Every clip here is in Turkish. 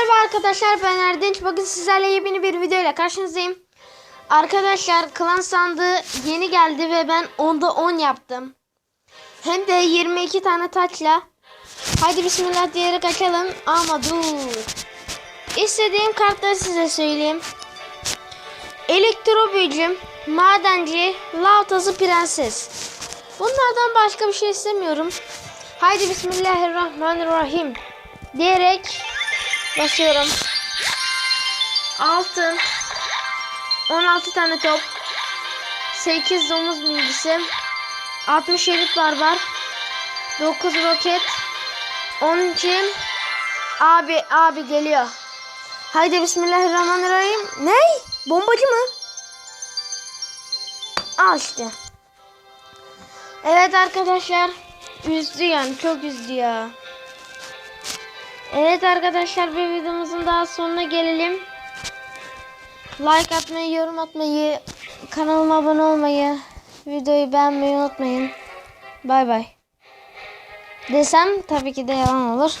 merhaba arkadaşlar ben Erdinç. Bugün sizlerle yepyeni bir video ile karşınızdayım. Arkadaşlar klan sandığı yeni geldi ve ben onda 10 yaptım. Hem de 22 tane taçla. Haydi bismillah diyerek açalım. Ama dur. İstediğim kartları size söyleyeyim. Elektro büyücüm, madenci, lavtası prenses. Bunlardan başka bir şey istemiyorum. Haydi bismillahirrahmanirrahim diyerek basıyorum. Altın. 16 tane top. 8 domuz bilgisi. 60 elit barbar. 9 roket. 10 cim. Abi abi geliyor. Haydi bismillahirrahmanirrahim. Ne? Bombacı mı? Al işte. Evet arkadaşlar. Üzdü yani çok üzdü ya. Evet arkadaşlar bir videomuzun daha sonuna gelelim. Like atmayı, yorum atmayı, kanalıma abone olmayı, videoyu beğenmeyi unutmayın. Bay bay. Desem tabii ki de yalan olur.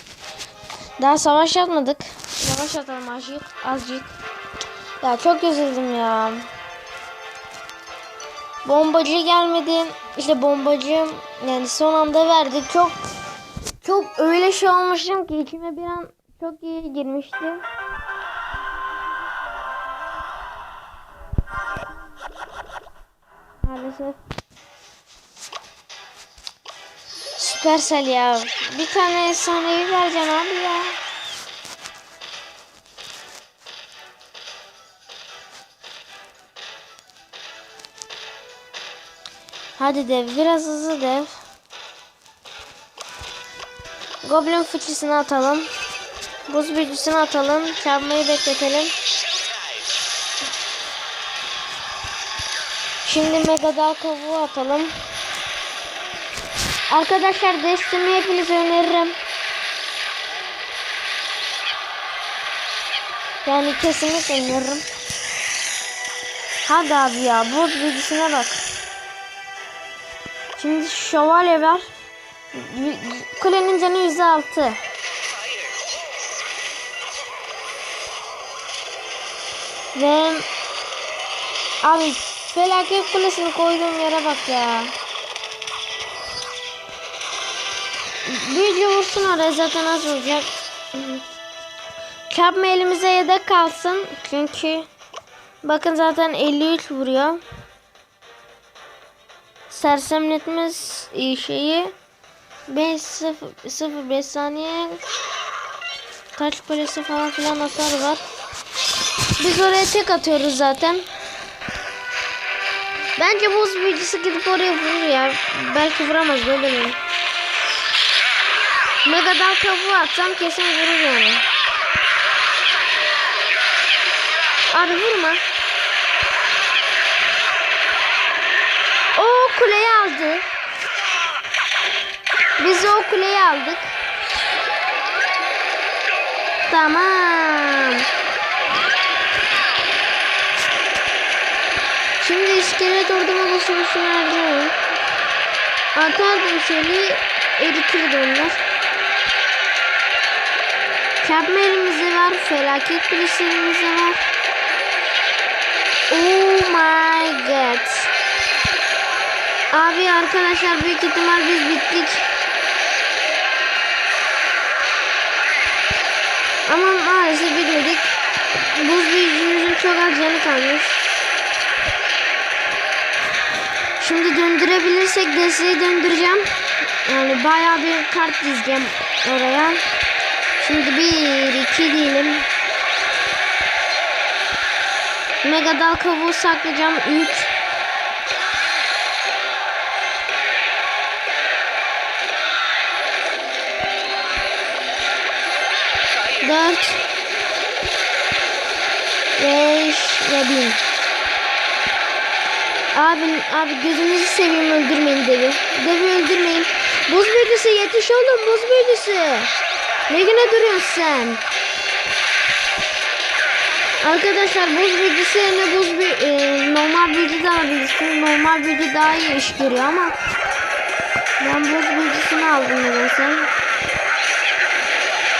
Daha savaş yapmadık. Savaş atalım azıcık. azıcık. Ya çok üzüldüm ya. Bombacı gelmedi. İşte bombacı yani son anda verdi. Çok çok öyle şey olmuştum ki içime bir an çok iyi girmişti. Maalesef. Süpersel ya. Bir tane efsanevi vereceğim abi ya. Hadi dev biraz hızlı dev. Goblin fıçısını atalım. Buz büyücüsünü atalım. Çarpmayı bekletelim. Şimdi Mega Dağ kavuğu atalım. Arkadaşlar Destiny hepinize öneririm. Yani kesinlikle öneririm. Hadi abi ya buz büyücüsüne bak. Şimdi şövalye ver. Kulenin canı yüzde altı. Ve abi felaket kulesini koyduğum yere bak ya. Büyücü vursun oraya zaten az olacak. Çarpma elimize yedek kalsın. Çünkü bakın zaten 53 vuruyor. Sersemletmez şeyi 5 0 0 5 saniye taş kulesi falan filan hasar var. Biz oraya tek atıyoruz zaten. Bence buz büyücüsü gidip oraya vurur ya. Belki vuramaz böyle mi? Mega dal kabuğu atsam kesin vurur yani. Abi vurma. O kuleyi aldı. Biz o kuleyi aldık. Tamam. Şimdi iskelet orduma bu savaşını harcayalım. Atardım seni eritirdi onlar. Çarpma elimizi var. Felaket kulesimizi var. Oh my god. Abi arkadaşlar büyük ihtimal biz bittik. Ama maalesef bilmedik. Buz büyücümüzün çok az canı kalmış. Şimdi döndürebilirsek desteği döndüreceğim. Yani bayağı bir kart dizeceğim oraya. Şimdi bir iki diyelim. Mega dal kavuğu saklayacağım. Üç. 4 5 ve 1000 Abi, abi gözünüzü seveyim öldürmeyin devi. Devi öldürmeyin. Buz bölgesi yetiş oğlum buz bölgesi. Ne güne duruyorsun sen? Arkadaşlar buz bilgisi yerine buz bir e, normal bilgi daha bilgisi normal bilgi daha iyi iş görüyor ama ben buz bilgisini aldım nedense.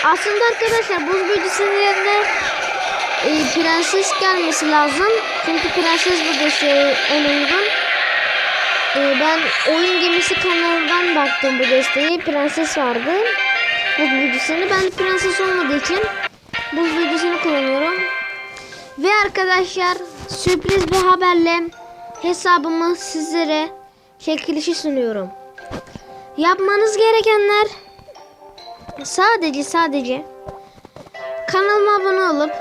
Aslında arkadaşlar buz büyücüsünün yerine e, prenses gelmesi lazım. Çünkü prenses desteğe en uygun. E, ben oyun gemisi kanalından baktım bu desteği. Prenses vardı. Buz büyücüsünü. Ben prenses olmadığı için buz büyücüsünü kullanıyorum. Ve arkadaşlar sürpriz bir haberle hesabımı sizlere çekilişi sunuyorum. Yapmanız gerekenler sadece sadece kanalıma abone olup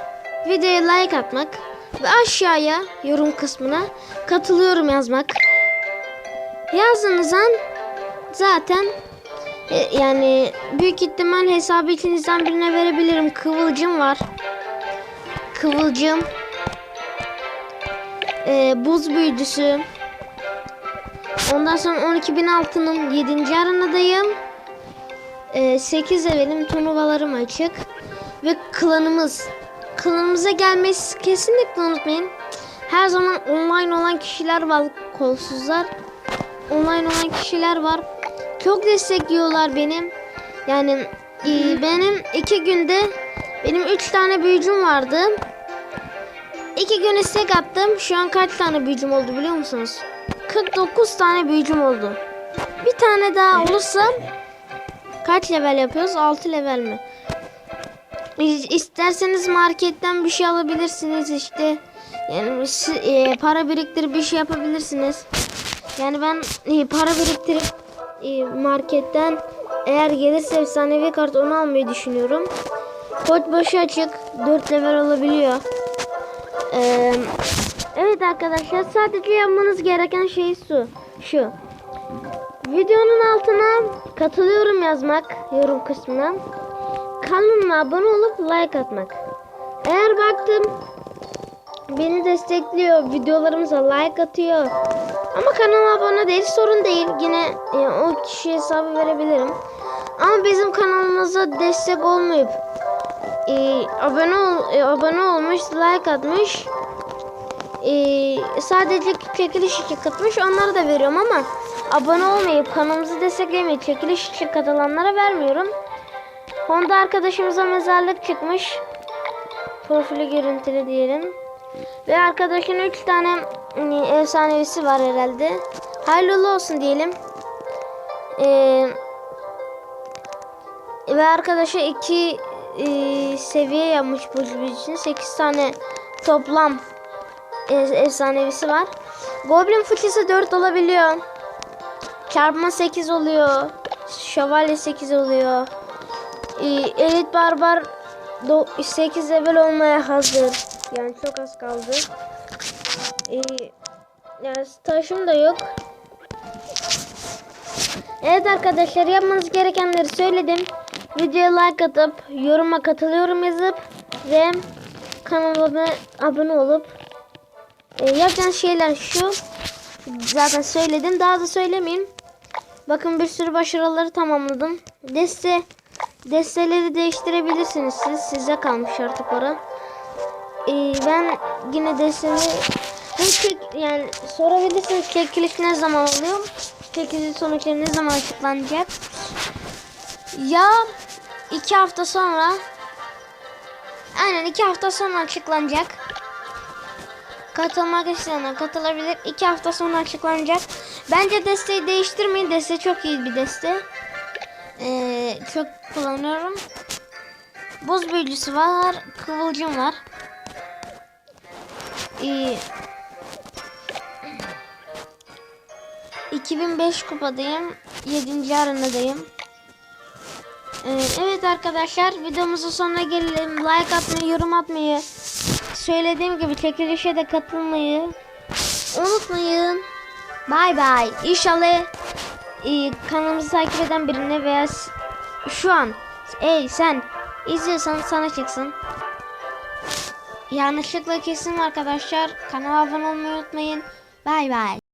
videoya like atmak ve aşağıya yorum kısmına katılıyorum yazmak. Yazdığınız an zaten e, yani büyük ihtimal hesabı içinizden birine verebilirim. Kıvılcım var. Kıvılcım. E, buz büyücüsü. Ondan sonra 12.000 altının 7. aranadayım. E, 8 levelim turnuvalarım açık. Ve klanımız. Klanımıza gelmesi kesinlikle unutmayın. Her zaman online olan kişiler var kolsuzlar. Online olan kişiler var. Çok destekliyorlar benim. Yani e, benim iki günde benim üç tane büyücüm vardı. İki gün istek attım. Şu an kaç tane büyücüm oldu biliyor musunuz? 49 tane büyücüm oldu. Bir tane daha olursa kaç level yapıyoruz? 6 level mi? İsterseniz marketten bir şey alabilirsiniz işte. Yani e, para biriktirip bir şey yapabilirsiniz. Yani ben e, para biriktirip e, marketten eğer gelirse efsanevi kart onu almayı düşünüyorum. Kod başı açık. 4 level olabiliyor. Ee, evet arkadaşlar sadece yapmanız gereken şey şu. Şu. Videonun altına katılıyorum yazmak yorum kısmına. Kanalıma abone olup like atmak. Eğer baktım beni destekliyor, videolarımıza like atıyor. Ama kanala abone değil sorun değil. Yine e, o kişi hesabı verebilirim. Ama bizim kanalımıza destek olmayıp e, abone ol, e, abone olmuş, like atmış. E, sadece çekiliş için katmış. Onları da veriyorum ama abone olmayıp kanalımızı desteklemeyip çekiliş için katılanlara vermiyorum. Honda arkadaşımıza mezarlık çıkmış. Profili görüntülü diyelim. Ve arkadaşın 3 tane e, efsanevisi var herhalde. Hayırlı olsun diyelim. Ee, ve arkadaşa 2 seviye yapmış bu için 8 tane toplam e, efsanevisi var. Goblin fıçısı 4 olabiliyor. Çarpma 8 oluyor. Şövalye 8 oluyor. Ee, Elit Barbar 8 level olmaya hazır. Yani çok az kaldı. Ee, yani taşım da yok. Evet arkadaşlar yapmanız gerekenleri söyledim. Videoya like atıp yoruma katılıyorum yazıp ve kanalıma abone olup e, yapacağınız şeyler şu. Zaten söyledim. Daha da söylemeyeyim. Bakın bir sürü başarıları tamamladım. Deste desteleri değiştirebilirsiniz siz. Size kalmış artık ora. Ee, ben yine destemi çek, yani sorabilirsiniz çekiliş ne zaman oluyor? Çekiliş sonuçları ne zaman açıklanacak? Ya iki hafta sonra aynen iki hafta sonra açıklanacak. Katılmak isteyenler katılabilir. İki hafta sonra açıklanacak. Bence desteği değiştirmeyin. Deste çok iyi bir deste. Ee, çok kullanıyorum. Buz büyücüsü var. Kıvılcım var. Ee, 2005 kupadayım. 7. arenadayım. Ee, evet arkadaşlar videomuzun sonuna gelelim. Like atmayı, yorum atmayı, söylediğim gibi çekilişe de katılmayı unutmayın. Bay bay. İnşallah e, kanalımızı takip eden birine veya şu an ey sen izliyorsan sana çıksın. Yanlışlıkla kesin arkadaşlar. Kanala abone olmayı unutmayın. Bay bay.